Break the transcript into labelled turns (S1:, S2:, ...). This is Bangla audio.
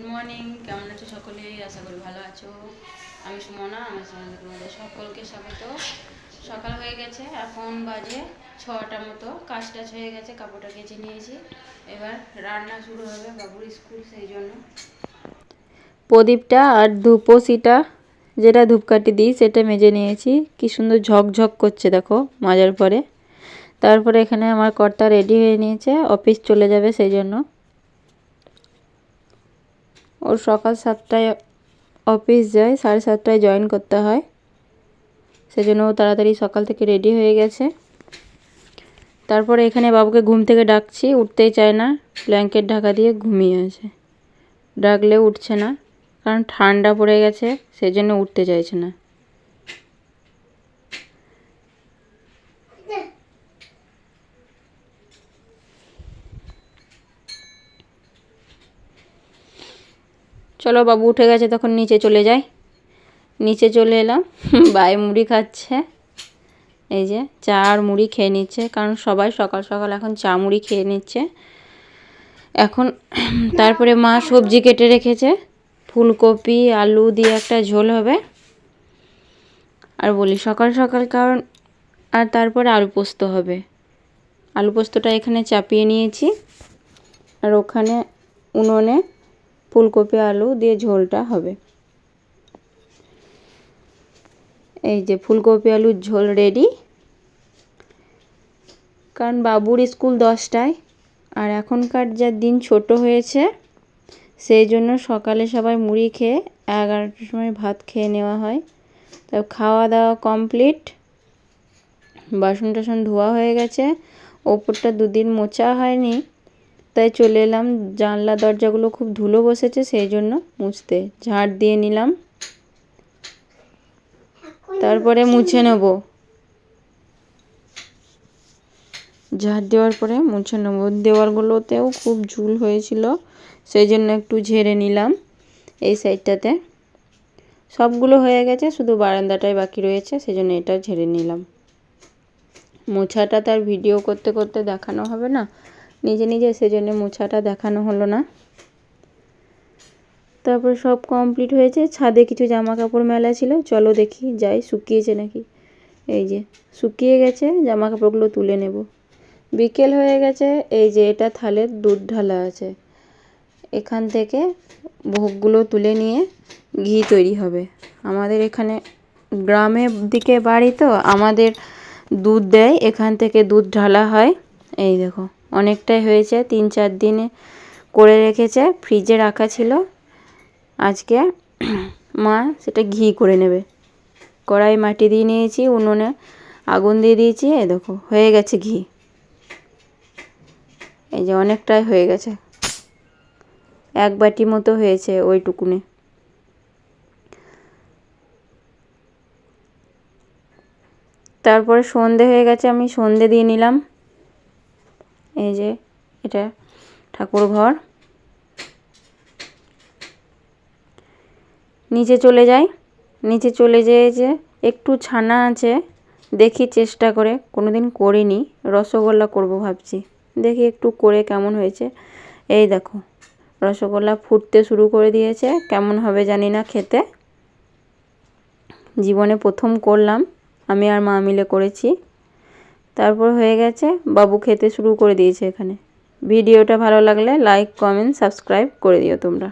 S1: গুড মর্নিং কেমন আছো সকলে? আশা করি ভালো আছো। আমি সুমনা, আমার সঙ্গে তোমাদের সকলকে স্বাগত। সকাল হয়ে গেছে, এখন বাজে ছটা মতো। কাজ টাজ হয়ে গেছে, কাপড়টা কেচে নিয়েছি। এবার রান্না শুরু হবে বাবুর স্কুল, সেই জন্য।
S2: প্রদীপটা আর ধূপসিটা, যেটা ধূপকাঠি দিই, সেটা মেজে নিয়েছি। কি সুন্দর ঝকঝক করছে, দেখো, মাজার পরে। তারপরে এখানে আমার কর্তা রেডি হয়ে নিয়েছে, অফিস চলে যাবে, সেই জন্য। ওর সকাল সাতটায় অফিস যায়, সাড়ে সাতটায় জয়েন করতে হয়। সেজন্য ও তাড়াতাড়ি সকাল থেকে রেডি হয়ে গেছে। তারপরে এখানে বাবুকে ঘুম থেকে ডাকছি, উঠতেই চায় না ব্ল্যাঙ্কেট ঢাকা দিয়ে ঘুমিয়ে আছে। ডাকলে উঠছে না, কারণ ঠান্ডা পড়ে গেছে, সেজন্য উঠতে চাইছে না। চলো বাবু উঠে গেছে, তখন নিচে চলে যাই। নিচে চলে এলাম, বাই মুড়ি খাচ্ছে। এই যে চা আর মুড়ি খেয়ে নিচ্ছে, কারণ সবাই সকাল সকাল এখন চা মুড়ি খেয়ে নিচ্ছে। এখন তারপরে মা সবজি কেটে রেখেছে, ফুলকপি, আলু দিয়ে একটা ঝোল হবে। আর বলি সকাল সকাল, কারণ আর তারপরে আলু পোস্ত হবে। আলু পোস্তটা এখানে চাপিয়ে নিয়েছি। আর ওখানে উনুনে ফুলকপি, আলু দিয়ে ঝোলটা হবে। এই যে ফুলকপি, আলুর ঝোল রেডি কারণ বাবুর স্কুল দশটায়, আর এখনকার যা দিন ছোট হয়েছে, সেই জন্য সকালে সবাই মুড়ি খেয়ে এগারোটার সময় ভাত খেয়ে নেওয়া হয়। তো খাওয়া দাওয়া কমপ্লিট বাসন টাসন ধোয়া হয়ে গেছে। ওপরটা দুদিন মোছা হয়নি। তাই চলে এলাম। জানলা দরজাগুলো খুব ধুলো বসেছে সেই জন্য মুছতে। ঝাড় দিয়ে নিলাম। তারপরে মুছে। নেব। ঝাড় দেওয়ার পরে মুছে নেব। দেওয়ারগুলোতেও খুব ঝুল হয়েছিল সেই জন্য একটু ঝেড়ে নিলাম এই সাইডটাতে। সবগুলো হয়ে গেছে শুধু বারান্দাটাই বাকি রয়েছে সেই জন্য এটা ঝেড়ে নিলাম। মোছাটা তার ভিডিও করতে করতে দেখানো হবে না। নিজে নিজে সেজন্য মোছাটা দেখানো হলো না। তারপর সব কমপ্লিট হয়েছে। ছাদে কিছু জামা কাপড় মেলা ছিল। চলো দেখি, যাই। শুকিয়েছে নাকি? এই যে, শুকিয়ে গেছে। জামা কাপড়গুলো তুলে নেব। বিকেল হয়ে গেছে। এই যে, এটা থালের দুধ ঢালা আছে। এখান থেকে ভোগগুলো তুলে নিয়ে ঘি তৈরি হবে। আমাদের এখানে গ্রামের দিকে বাড়ি তো, আমাদের দুধ দেয়। এখান থেকে দুধ ঢালা হয়। এই দেখো। অনেকটাই হয়েছে, তিন চার দিনে করে রেখেছে, ফ্রিজে রাখা ছিল। আজকে মা সেটা ঘি করে নেবে। কড়াই মাটি দিয়ে নিয়েছি, উনুনে আগুন দিয়ে দিয়েছি এ দেখো, হয়ে গেছে ঘি। এই যে অনেকটাই হয়ে গেছে। এক বাটি মতো হয়েছে ওইটুকুনে। তারপরে সন্ধে হয়ে গেছে, আমি সন্ধে দিয়ে নিলাম। এই যে এটা ঠাকুর ঘর নিচে চলে যাই। নিচে চলে যেয়ে যে একটু ছানা আছে, দেখি চেষ্টা করে। কোনো দিন করিনি, রসগোল্লা করব ভাবছি। দেখি একটু করে কেমন হয়েছে। এই দেখো, রসগোল্লা ফুটতে শুরু করে দিয়েছে। কেমন হবে জানি না খেতে। জীবনে প্রথম করলাম, আমি আর মা মিলে করেছি। তারপর হয়ে গেছে, বাবু খেতে শুরু করে দিয়েছে এখানে। ভিডিওটা ভালো লাগলে লাইক কমেন্ট সাবস্ক্রাইব করে দিও তোমরা।